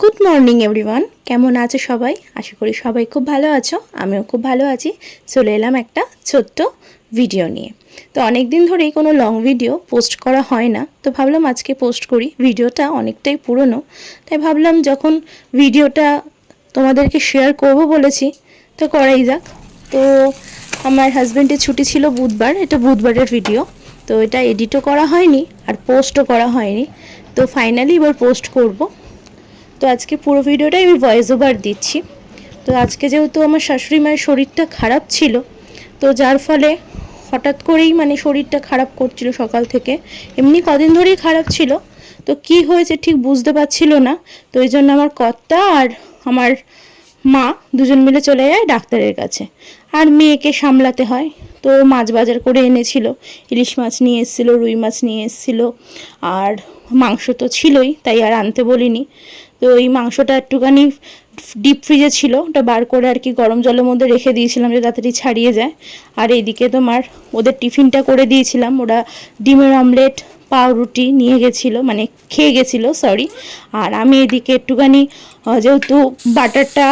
Good morning everyone কেমন আছো সবাই? আশা করি সবাই খুব ভালো আছো, আমিও খুব ভালো আছি। চলে এলাম একটা ছোট্ট ভিডিও নিয়ে। তো অনেক দিন ধরেই কোনো লং ভিডিও পোস্ট করা হয় না, তো ভাবলাম আজকে পোস্ট করি। ভিডিওটা অনেকটাই পুরনো, তাই ভাবলাম যখন ভিডিওটা তোমাদেরকে শেয়ার করব বলেছি, তো করাই যাক। তো আমার হাজব্যান্ডের ছুটি ছিল বুধবার, এটা বুধবারের ভিডিও তো এটা এডিটও করা হয়নি আর পোস্টও করা হয়নি। তো ফাইনালি এবার পোস্ট করব। তো আজকে পুরো ভিডিওটাই আমি ভয়েস ওভার দিচ্ছি। তো আজকে যেহেতু আমার শাশুড়ি মায়ের শরীরটা খারাপ ছিল, তো যার ফলে হঠাৎ করেই মানে শরীরটা খারাপ করছিল সকাল থেকে। এমনি কদিন ধরেই খারাপ ছিল, তো কি হয়েছে ঠিক বুঝতে পারছিল না। তো এই জন্য আমার কর্তা আর আমার মা দুজন মিলে চলে যায় ডাক্তারের কাছে। আর মেয়েকে সামলাতে হয়। তো মাছ বাজার করে এনেছিল। ইলিশ মাছ নিয়ে এসেছিল, রুই মাছ নিয়ে এসেছিল। আর মাংস তো ছিলই, তাই আর আনতে বলিনি। তো এই মাংসটা একটুখানি ডিপ ফ্রিজে ছিল। ওটা বার করে আর কি গরম জলের মধ্যে রেখে দিয়েছিলাম যে তাড়াতাড়ি ছাড়িয়ে যায়। আর এইদিকে তোমার ওদের টিফিনটা করে দিয়েছিলাম। ওরা ডিমের অমলেট পাউরুটি নিয়ে গেছিল মানে খেয়ে গেছিল সরি আর আমি এদিকে একটুখানি যেহেতু বাটারটা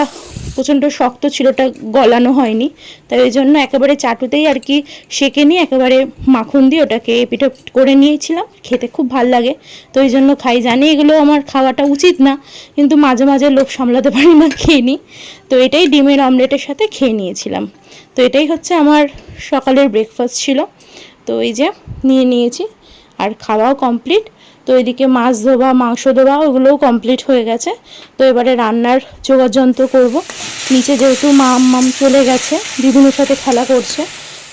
প্রচণ্ড শক্ত ছিল, ওটা গলানো হয়নি, তাই ওই জন্য একেবারে চাটুতেই আর কি সেকে নিয়ে একেবারে মাখন দিয়ে ওটাকে পিঠে করে নিয়েছিলাম, খেতে খুব ভালো লাগে। তো ওই জন্য খাই, জানি এগুলো আমার খাওয়াটা উচিত না, কিন্তু মাঝে মাঝে লোভ সামলাতে পারি না, খেয়ে নিই। তো এটাই ডিমের অমলেটের সাথে খেয়ে নিয়েছিলাম। তো এটাই হচ্ছে আমার সকালের ব্রেকফাস্ট ছিল। তো এই যে, নিয়ে নিয়েছি। আর খাওয়াও কমপ্লিট তো এদিকে মাছ ধোবা মাংস ধোবা ওগুলোও কমপ্লিট হয়ে গেছে। তো এবারে রান্নার যোগাযন্ত্র করব। নিচে যেহেতু মা মাম চলে গেছে, দিদুনের সাথে খেলা করছে।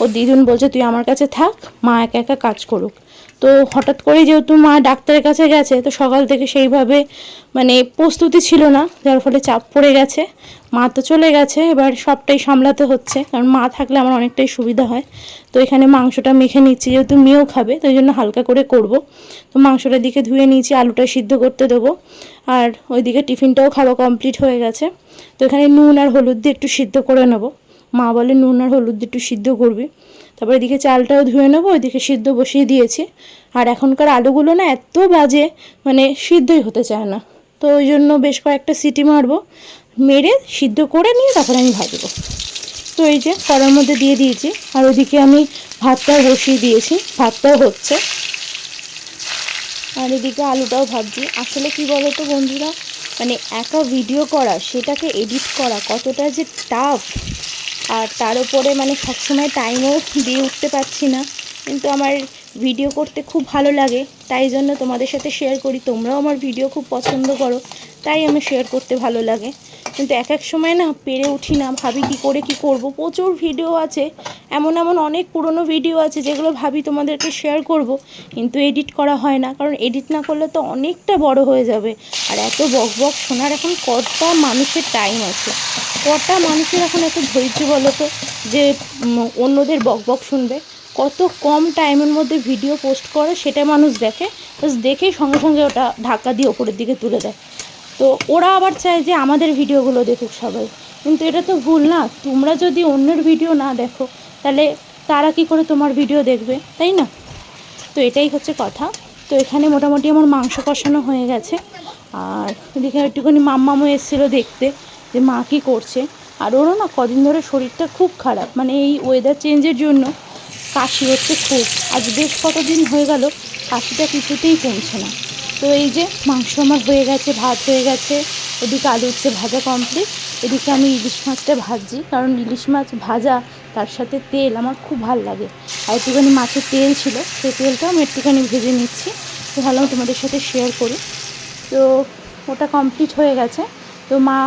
ও দিদুন বলছে, তুই আমার কাছে থাক, মা একা একা কাজ করুক। তো হঠাৎ করে যেহেতু মা ডাক্তারের কাছে গেছে, তো সকাল থেকে সেইভাবে মানে প্রস্তুতি ছিল না, যার ফলে চাপ পড়ে গেছে। মা তো চলে গেছে, এবার সবটাই সামলাতে হচ্ছে, কারণ মা থাকলে আমার অনেকটাই সুবিধা হয়। তো এখানে মাংসটা মেখে নিচ্ছি, যেহেতু মেয়েও খাবে তো ওই জন্য হালকা করে করব। তো মাংসটার দিকে ধুয়ে নিয়েছি, আলুটা সিদ্ধ করতে দেবো, আর ওইদিকে টিফিনটাও খাওয়া কমপ্লিট হয়ে গেছে। তো এখানে নুন আর হলুদ দিয়ে একটু সিদ্ধ করে নেব। মা বলে নুন আর হলুদ একটু সিদ্ধ করবি। তারপর এদিকে চালটাও ধুয়ে নেব ওইদিকে সিদ্ধ বসিয়ে দিয়েছি। আর এখনকার আলুগুলো না এত বাজে মানে সিদ্ধই হতে চায় না। তো ওই জন্য বেশ কয়েকটা সিটি মারবো, মেরে সিদ্ধ করে নিয়ে তারপরে আমি ভাজবো। তো এই যে কড়ার মধ্যে দিয়ে দিয়েছি, আর ওদিকে আমি ভাতটাও বসিয়ে দিয়েছি, ভাতটাও হচ্ছে। আর এদিকে আলুটাও ভাবছি আসলে কি বলো তো বন্ধুরা মানে একা ভিডিও করা, সেটাকে এডিট করা কতটা যে টাফ আর তার উপরে মানে সবসময় টাইমও দিয়ে উঠতে পারছি না। কিন্তু আমার ভিডিও করতে খুব ভালো লাগে। তাই জন্য তোমাদের সাথে শেয়ার করি। তোমরাও আমার ভিডিও খুব পছন্দ করো। তাই আমি শেয়ার করতে ভালো লাগে। কিন্তু এক এক সময় না পেরে উঠি না। ভাবি কি করে কি করব? প্রচুর ভিডিও আছে। এমন এমন অনেক পুরনো ভিডিও আছে যেগুলো ভাবি তোমাদেরকে শেয়ার করব, কিন্তু এডিট করা হয় না, কারণ এডিট না করলে তো অনেকটা বড় হয়ে যাবে। আর এত বক বক শোনার এখন কটা মানুষের টাইম আছে। কটা মানুষের এখন এত ধৈর্য বলো তো, যে অন্যদের বক বক শুনবে? কত কম টাইমের মধ্যে ভিডিও পোস্ট করে সেটা মানুষ দেখে বাস দেখেই সঙ্গে সঙ্গে ওটা ঢাকা দিয়ে ওপরের দিকে তুলে দেয়। তো ওরা আবার চায় যে আমাদের ভিডিওগুলো দেখুক সবাই। কিন্তু এটা তো ভুল না। তোমরা যদি অন্যের ভিডিও না দেখো তাহলে তারা কি করে তোমার ভিডিও দেখবে, তাই না? তো এটাই হচ্ছে কথা। তো এখানে মোটামুটি আমার মাংস কষানো হয়ে গেছে। আর এদিকে একটুখানি মাম্মামও এসেছিল দেখতে যে মা কী করছে। আর ওরও না কদিন ধরে শরীরটা খুব খারাপ। মানে এই ওয়েদার চেঞ্জের জন্য কাশি হচ্ছে খুব। আজ বেশ কতদিন হয়ে গেল, কাশিটা কিছুতেই কমছে না। তো এই যে মাংস আমার হয়ে গেছে, ভাত হয়ে গেছে, এদিকে আলু উচ্ছে ভাজা কমপ্লিট এদিকে আমি ইলিশ মাছটা ভাজছি, কারণ ইলিশ মাছ ভাজা তার সাথে তেল আমার খুব ভালো লাগে। আর একটুখানি মাছের তেল ছিল, সেই তেলটাও আমি একটুখানি ভেজে নিচ্ছি। তো ভাবলাম তোমাদের সাথে শেয়ার করি। তো ওটা কমপ্লিট হয়ে গেছে। তো মা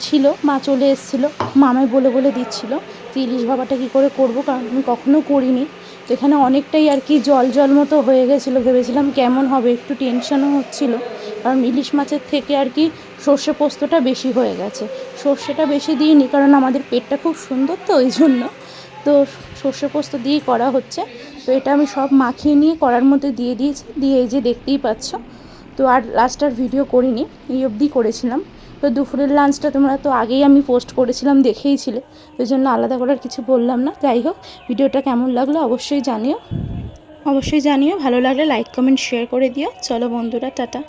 ছিল, মা চলে এসেছিল। মামাই বলে বলে দিচ্ছিল যে, ইলিশ ভাবাটা কী করে করব? কারণ আমি কখনো করিনি। তো এখানে অনেকটাই আর কি জল জল মতো হয়ে গেছিল, ভেবেছিলাম কেমন হবে, একটু টেনশনও হচ্ছিল। কারণ ইলিশ মাছের থেকে আর কি সর্ষে পোস্তটা বেশি হয়ে গেছে। সর্ষেটা বেশি দিইনি, কারণ আমাদের পেটটা খুব সুন্দর তো ওই জন্য। তো সর্ষে পোস্ত দিয়েই করা হচ্ছে। তো এটা আমি সব মাখিয়ে নিয়ে করার মধ্যে দিয়ে দিয়েছি। দিয়ে এই যে দেখতেই পাচ্ছ। তো আর লাস্ট আর ভিডিও করিনি, এই অবধি করেছিলাম। তো দুপুরের লাঞ্চটা তোমরা তো আগেই আমি পোস্ট করেছিলাম দেখেইছিলে ওই জন্য আলাদা করার কিছু বললাম না। যাই হোক, ভিডিওটা কেমন লাগল অবশ্যই জানিও। অবশ্যই জানিও, ভালো লাগলে লাইক কমেন্ট শেয়ার করে দিও। চলো বন্ধুরা, টাটা।